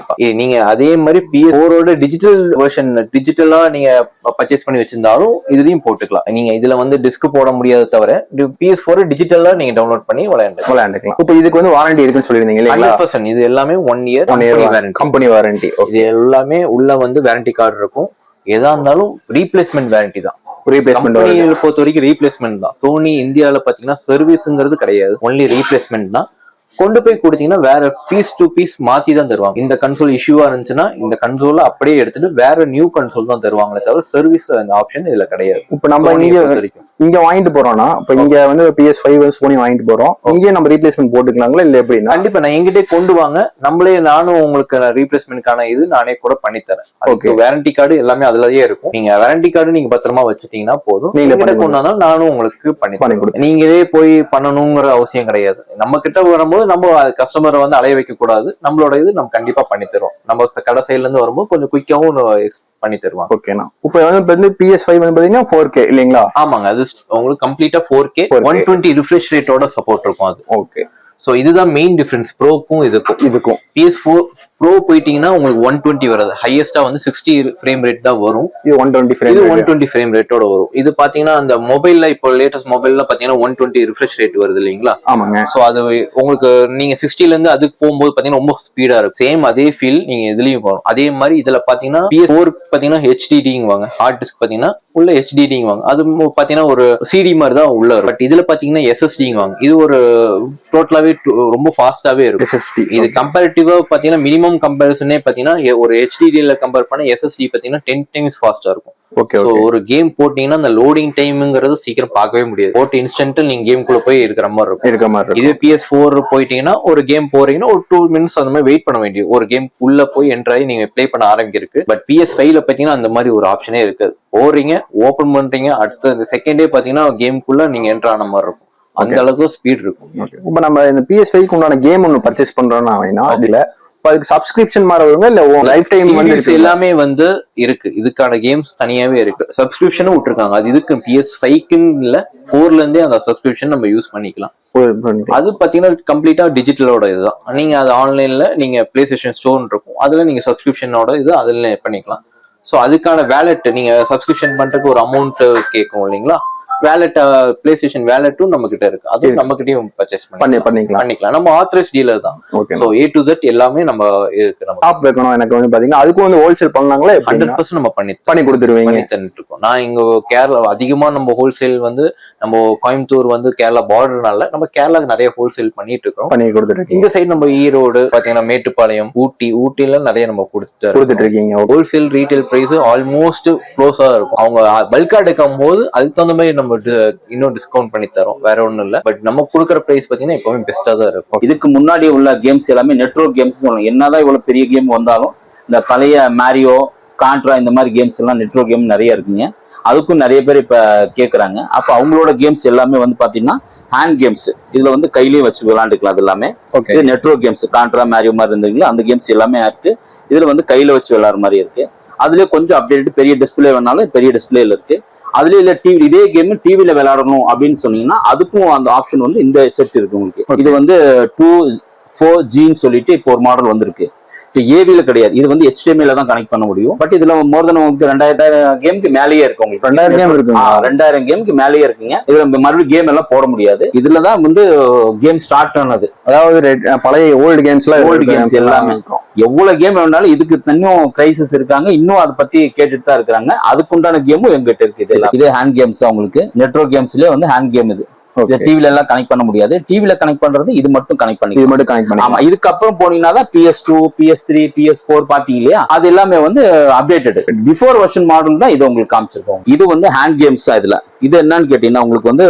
நீங்க அதே மாதிரி பிஎஸ் போரோட டிஜிட்டல் வெர்ஷன் டிஜிட்டலா நீங்க பர்ச்சேஸ் பண்ணி வச்சிருந்தாலும் இதுலயும் போட்டுக்கலாம். நீங்க இதுல வந்து டிஸ்க் போட முடியாத தவிர பிஎஸ் போர் டிஜிட்டலா நீங்க டவுன்லோட் பண்ணி விளையாண்டு விளையாண்டுக்கலாம். இப்போ இதுக்கு வந்து வாரண்டி இருக்குன்னு சொல்லியிருந்தீங்க பர்சன்ட் இது எல்லாமே one year one year warranty company warranty இது எல்லாமே உள்ள வந்து வாரண்டி கார்டு இருக்கும். எதா இருந்தாலும் ரீப்ளேஸ்மெண்ட் வாரண்டி தான். ரீப்ளேஸ்மெண்ட் பொறுத்த வரைக்கும் ரீப்ளேஸ்மெண்ட் தான். சோனி இந்தியால பாத்தீங்கன்னா சர்வீஸ்ங்கிறது கிடையாது. ஒன்லி ரீப்ளேஸ்மெண்ட் தான். கொண்டு போய் கொடுத்தீங்கன்னா வேற பீஸ் டு பீஸ் மாத்தி தான் தருவாங்க. இந்த கன்சோல் இஷ்யூவா இருந்துச்சுன்னா இந்த கன்சோல அப்படியே எடுத்துட்டு வேற நியூ கன்சோல் தான் தருவாங்களே தவிர சர்வீஸ் அந்த ஆப்ஷன் இதுல கிடையாது. இப்போ நம்ம இங்க இங்க வாங்கிட்டு போறோம்னா இப்போ இங்க வந்து பிஎஸ் ஃபைவ் சோனி வாங்கிட்டு போறோம். இங்கேயே நம்ம ரீப்ளேஸ்மெண்ட் போட்டுக்கலாங்களா இல்ல எப்படின்னா? கண்டிப்பா நான் எங்கிட்டே கொண்டு வாங்க. நம்மளே நானும் உங்களுக்கு ரீப்ளேஸ்மெண்ட்கான இது நானே கூட பண்ணி தரேன் அதுக்கு வாரண்டி கார்டு எல்லாமே அதுலயே இருக்கும். நீங்க வாரண்டி கார்டு நீங்க பத்திரமா வச்சுட்டீங்கன்னா போதும். நீங்க கொண்டு வந்தாலும் நானும் உங்களுக்கு பண்ணி பண்ணி தரேன். நீங்களே போய் பண்ணணுங்கிற அவசியம் கிடையாது. நம்ம கிட்ட வரும்போது நம்ம கஸ்டமரை வந்து அலைய வைக்க கூடாது நம்மளோட இது நம்ம கண்டிப்பா பண்ணி தருவோம். நம்ம கடை சைடுல இருந்து வரும்போது கொஞ்சம் குயிக்காவும் பண்ணி தருவாங்க. ஓகேண்ணா இப்போ வந்து வந்து பிஎஸ் ஃபைவ் வந்து பாத்தீங்கன்னா ஃபோர் கே இல்லைங்களா? ஆமாங்க. அது ஸ்- உங்களுக்கு கம்ப்ளீட்டா four K 4K. One twenty refresh ரேட்டோட support இருக்கும் அது. ஓகே சோ இதுதான் மெயின் டிஃபரன்ஸ் ப்ரோக்கும் இதுக்கும். இதுக்கும். பிஎஸ் ஃபோர் ப்ரோ போயிட்டீங்கன்னா உங்களுக்கு ஒன் டுவெண்ட்டி வராது. ஹையஸ்டா வந்து சிக்ஸ்டி ஃப்ரேம் ரேட் தான் வரும். இது ஒன் டுவெண்ட்டி இது ஃப்ரேம் ஒன் டுவெண்ட்டி ஃப்ரேம் ரேட்டோட வரும். இது பாத்தீங்கன்னா அந்த மொபைல்ல இப்போ லேட்டஸ்ட் மொபைல்ல பாத்தீங்கன்னா ஒன் டுவெண்ட்டி ரிஃப்ரெஷ் ரேட் வருது இல்லைங்களா? ஆமாங்க. சோ அது உங்களுக்கு நீங்க சிக்ஸ்டில இருந்து அதுக்கு போகும்போது பாத்தீங்கன்னா ரொம்ப ஸ்பீடா இருக்கும். சேம் அதே ஃபீல் நீங்க இதுலயும் வரும் அதே மாதிரி இதுல பாத்தீங்கன்னா பிஎஸ் ஃபோர் பாத்தீங்கன்னா ஹெச்டிடிங்க வாங்க ஹார்ட் டிஸ்க் பாத்தீங்கன்னா உள்ள ஹெச்டிடிங்க வாங்க அது பாத்தீங்கன்னா ஒரு சிடி மாதிரி தான் உள்ள வரும். பட் இதுல பாத்தீங்கன்னா எஸ்எஸ்டிங்க வாங்க இது ஒரு டோட்டலாவே ரொம்ப ஃபாஸ்டாவே இருக்கும். எஸ்எஸ்டி இது கம்பேரிட்டிவா பாத்தீங்கன்னா மினிமம் கம்பேரிசனே பாத்தீங்கன்னா ஒரு ஹெச்டிடில கம்பேர் பண்ண எஸ்எஸ்டி பாத்தீங்கன்னா டென் டைம்ஸ் ஃபாஸ்டா இருக்கும். ஓகே ஒரு கேம் போட்டீங்கன்னா அந்த லோடிங் டைம்ங்கிறது சீக்கிரம் பார்க்கவே முடியாது. போட்டு இன்ஸ்டன்ட் நீங்க கேம் குள்ள போய் இருக்கிற மாதிரி இருக்கும். இருக்க மாதிரி இருக்கும். இதே பிஎஸ் ஃபோர் போயிட்டீங்கன்னா ஒரு கேம் போறீங்கன்னா ஒரு டூ மினிட்ஸ் அந்த மாதிரி வெயிட் பண்ண வேண்டியது. ஒரு கேம் உள்ள போய் என்டர் ஆகி நீங்க ப்ளே பண்ண ஆரம்பிக்கிறதுக்கு. பட் பிஎஸ் ஃபைவ்ல பாத்தீங்கன்னா அந்த மாதிரி ஒரு ஆப்ஷனே இருக்காது. போறீங்க ஓபன் பண்றீங்க அடுத்த செகண்டே பாத்தீங்கன்னா கேம்குள்ள நீங்க என்டர் ஆன மாதிரி இருக்கும். அந்த அளவுக்கு ஸ்பீட் இருக்கும். இப்போ நம்ம இந்த பிஎஸ் ஃபைவ்க்கு உண்டான கேம் ஒன்று பர்ச்சேஸ் பண்றோம்னா வேணா அதுல அதுக்கு சப்ஸ்கிரிப்ஷன் மாதிரி வருங்க இல்ல லைஃப் டைம் வந்து எல்லாமே வந்து இருக்கு. இதுக்கான கேம்ஸ் தனியாவே இருக்கு. சப்ஸ்கிரிப்ஷனும் விட்டுருக்காங்க. அது இதுக்கு பிஎஸ் ஃபைவ்க்குன்னு இல்ல ஃபோர்ல இருந்தே அந்த சப்ஸ்கிரிப்ஷன் நம்ம யூஸ் பண்ணிக்கலாம். அது பாத்தீங்கன்னா கம்ப்ளீட்டா டிஜிட்டலோட இதுதான். நீங்க அது ஆன்லைன்ல நீங்க பிளே ஸ்டேஷன் ஸ்டோர் இருக்கும். அதுல நீங்க சப்ஸ்கிரிப்ஷனோட இது அதுல பண்ணிக்கலாம். ஸோ அதுக்கான வேலெட் நீங்க சப்ஸ்கிரிப்ஷன் பண்றதுக்கு ஒரு அமௌண்ட் கேட்கும் இல்லைங்களா? வேலெட் பிளே ஸ்டேஷன் வேலெட்டும் நம்ம கிட்ட இருக்கு. இருக்கு. நம்ம கிட்டயும் பர்ச்சேஸ் பண்ணி பண்ணி பண்ணிக்கலாம். பண்ணிக்கலாம். நம்ம ஆத்தரைஸ் டீலர் தான். Okay so A to Z எல்லாமே நம்ம இருக்கு நம்ம ஷாப் வைக்கணும் எனக்கு வந்து பாத்தீங்கன்னா அதுக்கும் வந்து ஹோல்சேல் பண்ணாங்களா ஹண்ட்ரட் பர்சன்ட் நம்ம பண்ணி பண்ணி கொடுத்துருவீங்க. தந்துட்டு இருக்கோம். நான் இங்க கேரளா அதிகமா நம்ம ஹோல்சேல் வந்து நம்ம கோயம்புத்தூர் வந்து கேரளா பார்டர்னால நம்ம கேரளாக்கு நிறைய ஹோல்சேல் பண்ணிட்டு இருக்கோம் பண்ணி கொடுத்துருக்கீங்க இந்த சைடு நம்ம ஈரோடு பாத்தீங்கன்னா மேட்டுப்பாளையம் ஊட்டி ஊட்டில நிறைய நம்ம கொடுத்து கொடுத்துட்டு இருக்கீங்க ஹோல்சேல் ரீட்டைல் பிரைஸ் ஆல்மோஸ்ட் க்ளோஸா இருக்கும். அவங்க பல்கா எடுக்கும் போது அதுக்கு தகுந்த மாதிரி நம்ம இன்னும் டிஸ்கவுண்ட் பண்ணி தரோம். வேற ஒண்ணும் இல்ல. பட் நம்ம கொடுக்குற பிரைஸ் பாத்தீங்கன்னா எப்பவுமே பெஸ்டா தான் இருக்கும். இதுக்கு முன்னாடி உள்ள கேம்ஸ் எல்லாமே நெட்வொர்க் கேம்ஸ் சொல்லணும் என்னதான் இவ்வளவு பெரிய கேம் வந்தாலும் இந்த பழைய மேரியோ கான்ட்ரா இந்த மாதிரி கேம்ஸ் எல்லாம் நெட்வொர்க் கேம் நிறைய இருக்குங்க. அதுக்கும் நிறைய பேர் இப்ப கேக்குறாங்க. அப்ப அவங்களோட கேம்ஸ் எல்லாமே வந்து பாத்தீங்கன்னா ஹேண்ட் கேம்ஸ் இதுல வந்து கையிலயும் வச்சு விளையாண்டுக்கலாம் அது எல்லாமே. ஓகே இது நெட்வொர்க் கேம்ஸ் கான்ட்ரா மேரியோ மாதிரி இருந்தீங்களா அந்த கேம்ஸ் எல்லாமே இருக்கு. இதுல வந்து கையில வச்சு விளையாடுற மாதிரி இருக்கு. அதுலயே கொஞ்சம் அப்டேட் பெரிய டிஸ்பிளே வேணாலும் பெரிய டிஸ்பிளேல இருக்கு. அதுலயே இல்ல டிவி இதே கேம் டிவில விளையாடணும் அப்படின்னு சொன்னீங்கன்னா அதுக்கும் அந்த ஆப்ஷன் வந்து இந்த செட் இருக்கு உங்களுக்கு. இது வந்து டூ ஃபோர் ஜின்னு சொல்லிட்டு இப்போ ஒரு மாடல் வந்திருக்கு. இப்போ ஏவில கிடையாது. இது வந்து HDMI ல தான் கனெக்ட் பண்ண முடியும். பட் இதுல மோர் தென் உங்களுக்கு ரெண்டாயிரம் கேமுக்கு மேலேயே இருக்கு உங்களுக்கு. ரெண்டாயிரம் கேம் இருக்குங்க ஆ, ரெண்டாயிரம் கேமுக்கு மேலேயே இருக்குங்க. இதுல மறுபடியும் கேம் எல்லாம் போட முடியாது. இதுல தான் வந்து கேம் ஸ்டார்ட் ஆனது. அதாவது பழைய ஓல்டு கேம்ஸ்லாம் Old games எல்லாமே. இருக்கும். எவ்வளவு கேம் வேணாலும் இதுக்கு இன்னும் கிரைசஸ் இருக்காங்க. இன்னும் அதை பத்தி கேட்டுட்டு தான் இருக்காங்க அதுக்குண்டான கேமும் எங்கிட்ட இருக்கு. இது. இது ஹேண்ட் கேம்ஸ் உங்களுக்கு. நெட்வொர்க் கேம்ஸ்லயே வந்து ஹேண்ட் கேம் இது. டிவில எல்லாம் கனெக்ட் பண்ண முடியாது. டிவில கனெக்ட் பண்றது இது மட்டும் கனெக்ட் இது பண்ணிக்கலாம் மட்டும் கனெக்ட் ஆமா பண்ணி இதுக்கப்புறம் போனீங்கன்னா தான் PS two PS three PS four பாத்தீங்க இல்லையா? அது எல்லாமே வந்து அப்டேட்டட் பிஃபோர் வெர்ஷன் மாடல் தான் இது உங்களுக்கு காமிச்சிருக்கோம். இது வந்து ஹேண்ட் கேம்ஸ் இதுல. இது என்னன்னு கேட்டீங்கன்னா உங்களுக்கு வந்து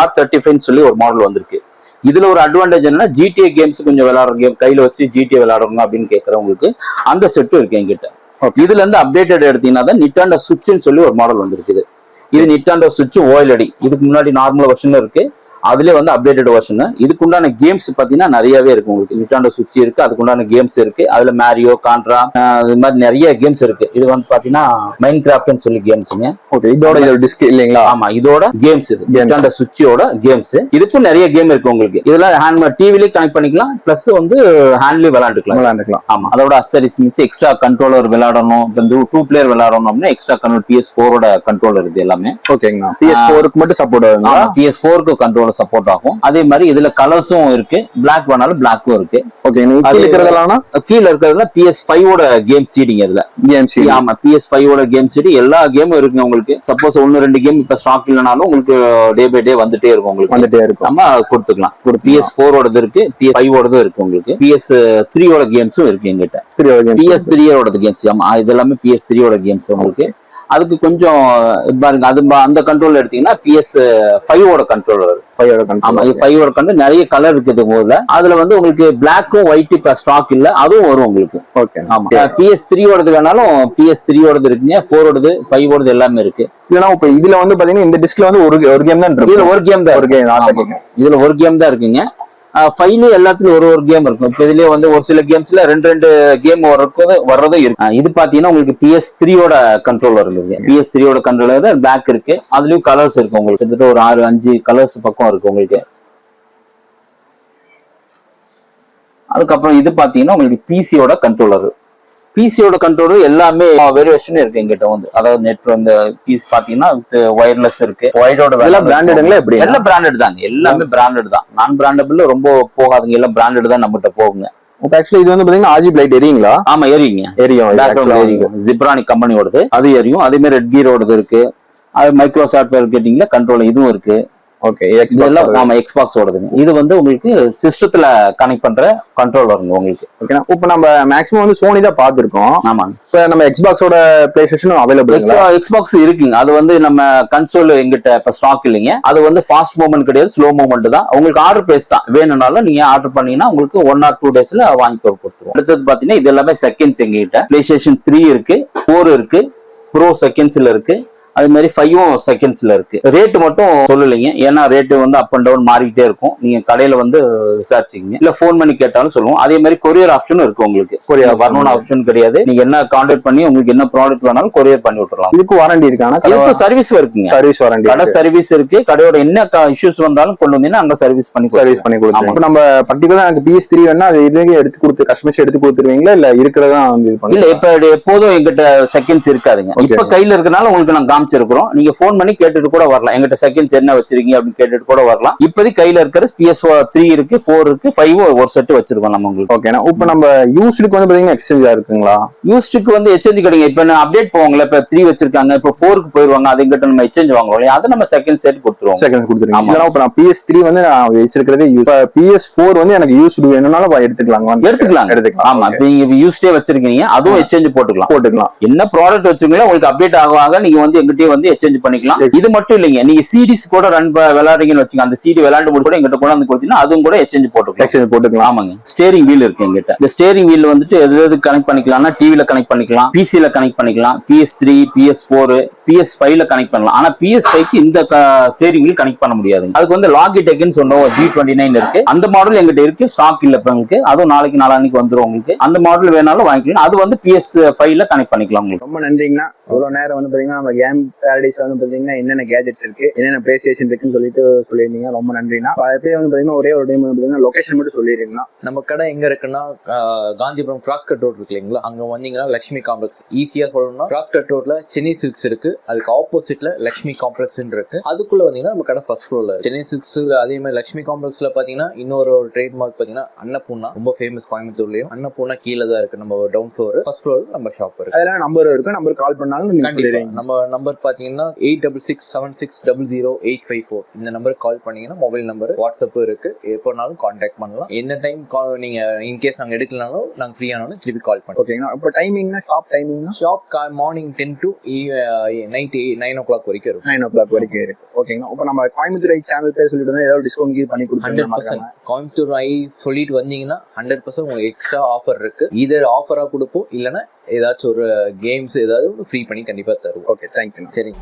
ஆர் தேர்ட்டி ஃபைவ் சொல்லி ஒரு மாடல் வந்திருக்கு. இதுல ஒரு அட்வான்டேஜ் என்னன்னா ஜிடிஏ கேம்ஸ் கொஞ்சம் விளையாடுற கேம் கையில வச்சு ஜிடிஏ விளையாடுறோம் அப்படின்னு கேட்கறவங்களுக்கு அந்த செட்டும் இருக்கு என்கிட்ட. இதுல இருந்து அப்டேட்டட் எடுத்தீங்கன்னா தான் நிட்டாண்டோ சுவிட்ச்னு சொல்லி ஒரு மாடல் வந்திருக்குது. இது நிட்டாண்டோ சுவிட்ச் ஓஎல்இடி இதுக்கு முன்னாடி நார்மல் வெர்ஷன் இருக்கு. அதுல வந்து அப்டேட்டட் வெர்ஷன் இதுக்குண்டான கேம்ஸ் பாத்தீங்கன்னா நிறையவே இருக்கு உங்களுக்கு. நிட்டாண்டோ சுவிட்ச் இருக்கு அதுக்குண்டான கேம்ஸ் இருக்கு. அதுல மேரியோ கான்ட்ரா இது மாதிரி நிறைய கேம்ஸ் இருக்கு. இது வந்து பாத்தீங்கன்னா மைன் கிராஃப்ட்னு சொல்லி கேம்ஸுங்க ஓகே இதோட இதோட டிஸ்க் இல்லைங்களா? ஆமா இதோட கேம்ஸ் இது. நிட்டாண்டோ சுவிட்சோட கேம்ஸ் இதுக்கும் நிறைய கேம் இருக்கு உங்களுக்கு. இதுல ஹேண்ட் டிவிலயும் கனெக்ட் பண்ணிக்கலாம். பிளஸ் வந்து ஹேண்ட்லயும் விளையாண்டுக்கலாம். விளையாண்டுக்கலாம். ஆமா அதோட அசரிஸ் மீன்ஸ் எக்ஸ்ட்ரா கண்ட்ரோலர் விளையாடணும். இப்போ இந்த டூ பிளேயர் விளையாடணும் அப்படின்னா எக்ஸ்ட்ரா கண்ட்ரோல் பிஎஸ் ஃபோரோட கண்ட்ரோலர் இது எல்லாமே. ஓகேங்கண்ணா பிஎஸ் ஃபோருக்கு மட்டும் சப்போர்ட் பிஎஸ் ஃபோருக்கு கண்ட்ரோலர் சப்போர்ட் ஆகும். அதே மாதிரி இதுல கலர்ஸும் இருக்கு. பிளாக் வேணாலும் பிளாக்கும் இருக்கு. ஓகே கீழே இருக்கிறதுல பிஎஸ் ஃபைவோட கேம் சீடிங் இதுல. கேம்ஸ் ஆமா பிஎஸ் ஃபைவோட கேம் சீடி எல்லா கேமும் இருக்குங்க உங்களுக்கு. சப்போஸ் ஒன்னு ரெண்டு கேம் இப்ப ஸ்டாக் இல்லைனாலும் உங்களுக்கு டே பை டே வந்துட்டே இருக்கும் உங்களுக்கு. வந்துட்டே இருக்கும். நம்ம கொடுத்துக்கலாம். கொடுத்து பிஎஸ் ஃபோரோடது இருக்கு. பிஎஸ் ஃபைவோடதும் இருக்கு உங்களுக்கு. பிஎஸ் த்ரீயோட கேம்ஸும் இருக்கு எங்கிட்ட. த்ரீ பிஎஸ் த்ரீயோட கேம்ஸ் ஆமா இது எல்லாமே பிஎஸ் த்ரீயோட கேம்ஸ் உங்களுக்கு. அதுக்கு கொஞ்சம் பாருங்க அது அந்த கண்ட்ரோல் எடுத்தீங்கன்னா பிஎஸ் ஃபைவோட கண்ட்ரோலர் ஃபைவோட ஆமா கண்ட்ரோல் இது ஃபைவோட கண்ட்ரோல் நிறைய கலர் இருக்குது முதல்ல அதுல வந்து உங்களுக்கு பிளாக்கும் ஒயிட் இப்ப ஸ்டாக் இல்ல. அதுவும் வரும் உங்களுக்கு. ஓகே ஆமா. பிஎஸ் த்ரீயோடது வேணாலும் பிஎஸ் த்ரீயோடது இருக்குங்க. ஃபோரோடது ஃபைவோடது எல்லாமே இருக்கு. இல்லனா இப்ப இதுல வந்து பாத்தீங்கன்னா இந்த டிஸ்க்ல வந்து ஒரு ஒரு கேம் தான் இதுல இருக்கு ஒரு கேம் தான் ஒரு. கேம் ஆமா. இதுல ஒரு கேம் தான் இருக்குங்க. ஃபைவ்ல எல்லாத்துலயும் ஒரு ஒரு கேம் இருக்கும். இப்போ இதுலயே வந்து ஒரு சில கேம்ஸ்ல ரெண்டு ரெண்டு கேம் வர்றது வர்றதும் இருக்கு. ஆஹ் இது பாத்தீங்கன்னா உங்களுக்கு பிஎஸ் த்ரீயோட கண்ட்ரோலர் இருக்கு. பிஎஸ் த்ரீயோட கண்ட்ரோலர் பேக் இருக்கு. அதுலயும் கலர்ஸ் இருக்கு உங்களுக்கு. கிட்டத்தட்ட ஒரு ஆறு அஞ்சு கலர்ஸ் பக்கம் இருக்கு உங்களுக்கு. அதுக்கப்புறம் இது பாத்தீங்கன்னா உங்களுக்கு பிசியோட கண்ட்ரோலர் பிசியோட கண்ட்ரோலர் எல்லாமே வேரியேஷன் இருக்கு எங்கிட்ட வந்து. அதாவது நெட் இந்த பீஸ் பாத்தீங்கன்னா ஒயர்லெஸ் இருக்கு. ஒயரோட இதெல்லாம் பிராண்டடுங்களா எப்படி? எல்லாம் பிராண்டட் தாங்க. எல்லாமே பிராண்டட் தான். நான் பிராண்டபிள் ரொம்ப போகாதுங்க. எல்லாம் பிராண்டட் தான் நம்மகிட்ட போகுங்க. இப்ப ஆக்சுவலி இது வந்து பாத்தீங்கன்னா ஆஜி பிளைட் எரியுங்களா? ஆமா எரியுங்க. எரியும். வந்து. எரியும் ஜிப்ரானிக் கம்பெனியோடது அது எரியும். அதே மாதிரி ரெட்கீரோடது இருக்கு. அது மைக்ரோ சாஃப்ட்வேர் கேட்டிங்ல கண்ட்ரோல் இதுவும் இருக்கு. ஓகே இதெல்லாம் ஆமா எக்ஸ்பாக்ஸ் ஓடுதுங்க இது வந்து உங்களுக்கு சிஸ்டத்துல கனெக்ட் பண்ற கண்ட்ரோலருங்க உங்களுக்கு. ஓகேனா இப்போ நம்ம மேக்ஸிமம் வந்து சோனி தான் பாத்துருக்கோம் ஆமாங்க இப்ப நம்ம எக்ஸ்பாக்ஸோட பிளே ஸ்டேஷனும் அவைலபிள் எக்ஸ்பாக்ஸ் இருக்குங்க. அது வந்து நம்ம கன்சோல் எங்கிட்ட இப்ப ஸ்டாக் இல்லைங்க. அது வந்து ஃபாஸ்ட் மூவ்மெண்ட் கிடையாது ஸ்லோ மூவ்மெண்ட் தான். உங்களுக்கு ஆர்டர் பேஸ் தான். வேணும்னாலும் நீங்க ஆர்டர் பண்ணீங்கன்னா உங்களுக்கு ஒன் ஆர் டூ டேஸ்ல வாங்கி கொடுத்துருவோம். அடுத்தது பாத்தீங்கன்னா இது எல்லாமே செகண்ட்ஸ் எங்ககிட்ட. பிளே ஸ்டேஷன் த்ரீ இருக்கு ஃபோர் இருக்கு ப்ரோ செகண்ட்ஸ்ல இருக்கு. அது மாதிரி ஃபைவும் செகண்ட்ஸ்ல இருக்கு. ரேட் மட்டும் சொல்லலைங்க. ஏன்னா ரேட் வந்து அப் அண்ட் டவுன் மாறிக்கிட்டே இருக்கும். நீங்க கடையில வந்து விசாரிச்சிங்க இல்ல ஃபோன் பண்ணி கேட்டாலும் சொல்லுவோம். அதே மாதிரி கொரியர் ஆப்ஷனும் இருக்கு உங்களுக்கு. கொரியர் வரணும்னு ஆப்ஷன் கிடையாது. நீங்க என்ன கான்டாக்ட் பண்ணி உங்களுக்கு என்ன ப்ராடக்ட் வேணாலும் கொரியர் பண்ணி விட்டுறலாம். இதுக்கு வாரண்டி இருக்கானா இதுக்கு சர்வீஸ் இருக்குங்க. சர்வீஸ் வாரண்டி கடை சர்வீஸ் இருக்கு. கடையோட என்ன இஷ்யூஸ் வந்தாலும் கொண்டு வந்தீங்கன்னா அங்க சர்வீஸ் பண்ணி சர்வீஸ் பண்ணி. இப்போ நம்ம பர்டிகுலரா எனக்கு பிஎஸ் த்ரீ வேணா அது இதுக்கு எடுத்து கொடுத்து கஸ்டமைஸ் எடுத்து கொடுத்துருவீங்களா? இல்ல இருக்கிறதா வந்து இது இல்ல பண்ணி இப்ப எப்போதும் எங்கிட்ட செகண்ட்ஸ் இருக்காதுங்க. இப்ப கையில இருக்கனால உங்களுக்கு நான் காமிச்சிருக்கிறோம். நீங்க ஃபோன் பண்ணி கேட்டுட்டு கூட வரலாம். எங்கிட்ட செகண்ட்ஸ் என்ன வச்சிருக்கீங்க அப்படின்னு கேட்டுட்டு கூட வரலாம். இப்போதைக்கு கையில இருக்கிற பிஎஸ் த்ரீ இருக்கு ஃபோர் இருக்கு ஃபைவ் ஒரு செட் வச்சிருக்கோம் நம்ம உங்களுக்கு. ஓகேனா இப்போ நம்ம யூஸ்டுக்கு வந்து பாத்தீங்கன்னா எக்ஸ்சேஞ்சா இருக்குங்களா? யூஸ்டுக்கு வந்து எக்ஸ்சேஞ்ச் கிடைங்க இப்ப நான் அப்டேட் போவாங்களே இப்ப த்ரீ வச்சிருக்காங்க இப்ப ஃபோருக்கு போயிருவாங்க அது எங்கிட்ட நம்ம எக்ஸ்சேஞ்ச் வாங்குறோம் இல்லையா? அதை நம்ம செகண்ட் செட் கொடுத்துருவோம். ஆமா. இல்லைனா இப்போ நான் பிஎஸ் த்ரீ வந்து நான் வச்சிருக்கிறதே யூஸ் பிஎஸ் ஃபோர் வந்து எனக்கு யூஸ்டு வேணும்னாலும் எடுத்துக்கலாங்களா எடுத்துக்கலாம். எடுத்துக்கலாம். ஆமா. இப்ப நீங்க யூஸ்டே வச்சிருக்கீங்க. அதுவும் எக்ஸ்சேஞ்ச் போட்டுக்கலாம். போட்டுக்கலாம். என்ன ப்ராடக்ட் வச்சுங்களோ உங்களுக்கு அப்டேட் ஆக நீங்க வந்து எங்கிட்டயே வந்து எக்ஸ்சேஞ்ச் பண்ணிக்கலாம். இது மட்டும் இல்லைங்க. நீங்க சிடிஸ் கூட ரன் விளையாடுறீங்கன்னு வச்சுங்க அந்த சிடி விளையாண்டு முடிச்சு கூட எங்கிட்ட கொண்டு வந்து கொடுத்தீங்கன்னா அதுவும் கூட எக்ஸ்சேஞ்ச் போட்டுக்கலாம். எக்ஸ்சேஞ்ச் போட்டுக்கலாம். ஆமாங்க. ஸ்டேரிங் வீல் இருக்கு எங்கிட்ட. இந்த ஸ்டேரிங் வீல் வந்துட்டு எது எது கனெக்ட் பண்ணிக்கலாம்னா டிவில கனெக்ட் பண்ணிக்கலாம். பிசில கனெக்ட் பண்ணிக்கலாம். PS three PS four PS ஃபைவ்ல கனெக்ட் பண்ணலாம். ஆனா பிஎஸ் ஃபைவ்க்கு இந்த ஸ்டேரிங் வீல் கனெக்ட் பண்ண முடியாது அதுக்கு வந்து லாகிடெக்னு சொன்னோம் ஜி டுவெண்ட்டி நைன் இருக்கு. அந்த மாடல் எங்கிட்ட இருக்கு. ஸ்டாக் இல்ல உங்களுக்கு. அதுவும் நாளைக்கு நாளான்னைக்கு வந்துரும் உங்களுக்கு. அந்த மாடல் வேணாலும் வாங்கிக்கலாம். அது வந்து பிஎஸ் ஃபைவ்ல கனெக்ட் பண்ணிக்கலாம் உங்களுக்கு. ரொம்ப நன்றிங்கண்ணா. இவ்வளவு நேரம் வந்து பாத்தீங்கன்னா நம்ம கேம் பேரடைஸ் வந்து பாத்தீங்கன்னா என்னென்ன கேஜெட்ஸ் இருக்கு என்னென்ன பிளே ஸ்டேஷன் இருக்குன்னு சொல்லிட்டு சொல்லியிருந்தீங்க. ரொம்ப நன்றிண்ணா. அப்படியே வந்து பாத்தீங்கன்னா ஒரே ஒரு டைம் பாத்தீங்கன்னா லொகேஷன் மட்டும் சொல்லிடுறீங்களா நம்ம கடை எங்க இருக்குன்னா காந்திபுரம் கிராஸ் கட் ரோட் இருக்கு இல்லைங்களா? அங்க வந்தீங்கன்னா லக்ஷ்மி காம்ப்ளெக்ஸ் ஈஸியா சொல்லணும்னா கிராஸ் கட் ரோட்ல சென்னை சில்க்ஸ் இருக்கு. அதுக்கு ஆப்போசிட்ல லக்ஷ்மி காம்ப்ளெக்ஸ் இருக்கு. அதுக்குள்ள வந்தீங்கன்னா நம்ம கடை ஃபர்ஸ்ட் ஃப்ளோர்ல சென்னை சில்க்ஸ் அதே மாதிரி லக்ஷ்மி காம்ப்ளெக்ஸ்ல பாத்தீங்கன்னா இன்னொரு ட்ரேட் மார்க் பாத்தீங்கன்னா அன்னபூர்ணா ரொம்ப ஃபேமஸ் கோயம்புத்தூர்லயும். அன்னபூர்ணா கீழே தான் இருக்கு நம்ம டவுன் ஃப்ளோர் ஃபர்ஸ்ட் ஃப்ளோர் நம்ம ஷாப் இருக்கு. அதெல்லாம் நம்பர் இருக்கு. நம்பர் கால் பண்ணாலும் நம்ம நம்பர் நம்பர் பார்த்தீங்கன்னா eight double six seven six double zero eight five four இந்த நம்பருக்கு கால் பண்ணீங்கன்னா மொபைல் நம்பர் வாட்ஸ்அப் இருக்கு. எப்போனாலும் காண்டாக்ட் பண்ணலாம். என்ன டைம் நீங்க இன்கேஸ் நாங்கள் எடுக்கலனாலும் நாங்கள் ஃப்ரீயானாலும் திருப்பி கால் பண்ணுவோம். ஓகேங்களா இப்போ டைமிங்னா shop டைமிங்னா shop morning ten to night nine o'clock வரைக்கும் இருக்கும். நைன் ஓ கிளாக் வரைக்கும் இருக்கு ஓகேங்களா இப்போ நம்ம கோயம்புத்தூர் சேனல் பேர் சொல்லிட்டு ஏதாவது டிஸ்கவுண்ட் இது பண்ணி ஹண்ட்ரட் கொடுத்துருக்காங்க பர்சன்ட் கோயம்புத்தூர் ஐ சொல்லிட்டு வந்தீங்கன்னா ஹண்ட்ரட் பர்சன்ட் உங்களுக்கு எக்ஸ்ட்ரா ஆஃபர் இருக்கு. இதர் ஆஃபராக கொடுப்போம் இல்லைன்னா ஏதாச்சும் ஒரு கேம்ஸ் ஏதாவது ஃப்ரீ பண்ணி கண்டிப்பாக தருவோம். ஓகே தேங்க்யூ சரிங்க.